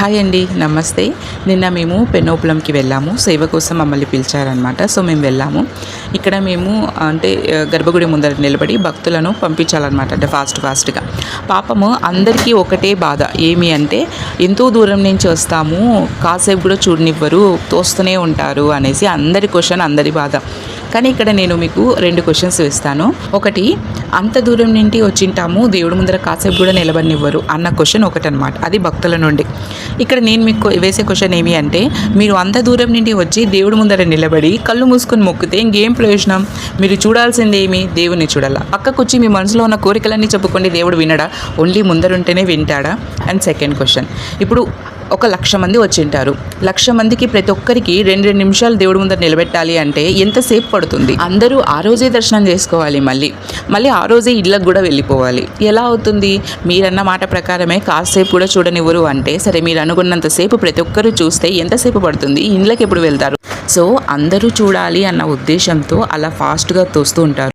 Hi అండి నమస్తే. నిన్న మేము పెన్నోపులంకి వెళ్ళాము. సేవ కోసం మమ్మల్ని పిలిచారనమాట సో మేము వెళ్ళాము. ఇక్కడ మేము అంటే గర్భగుడి ముందర నిలబడి భక్తులను పంపించాలన్నమాట. అంటే ఫాస్ట్ ఫాస్ట్గా. పాపము అందరికీ ఒకటే బాధ. ఏమి అంటే ఎంతో దూరం నుంచి వస్తాము. కాసేపు కూడా చూడనివ్వరు. తోస్తూనే ఉంటారు అనేసి అందరి క్వశ్చన్ అందరి బాధ. కానీ ఇక్కడ నేను మీకు రెండు క్వశ్చన్స్ ఇస్తాను. ఒకటి అంత దూరం నుండి వచ్చింటాము దేవుడి ముందర కాసేపు కూడా నిలబడినివ్వరు అన్న క్వశ్చన్ ఒకటి అనమాట అది భక్తుల నుండి. ఇక్కడ నేను మీకు వేసే క్వశ్చన్ ఏమి అంటే మీరు అంత దూరం నుండి వచ్చి దేవుడి ముందర నిలబడి కళ్ళు మూసుకొని మొక్కితే ఇంకేం ప్రయోజనం? మీరు చూడాల్సింది ఏమి? దేవుని చూడాలా? పక్కకు వచ్చి మీ మనసులో ఉన్న కోరికలన్నీ చెప్పుకోండి దేవుడు వినడా? ఓన్లీ ముందరుంటేనే వింటాడా? అండ్ సెకండ్ క్వశ్చన్ ఇప్పుడు ఒక లక్ష మంది వచ్చింటారు. లక్ష మందికి ప్రతి ఒక్కరికి రెండు రెండు నిమిషాలు దేవుడి ముందర నిలబెట్టాలి అంటే ఎంతసేపు పడుతుంది? అందరూ ఆ రోజే దర్శనం చేసుకోవాలి మళ్ళీ. మళ్ళీ ఆ రోజే ఇళ్ళకు కూడా వెళ్ళిపోవాలి. ఎలా అవుతుంది? మీరన్న మాట ప్రకారమే కాసేపు కూడా చూడనివ్వరు అంటే సరే మీరు అనుకున్నంతసేపు ప్రతి ఒక్కరు చూస్తే ఎంతసేపు పడుతుంది? ఇండ్లకి ఎప్పుడు వెళ్తారు? సో అందరూ చూడాలి అన్న ఉద్దేశంతో అలా ఫాస్ట్గా తోస్తూ ఉంటారు.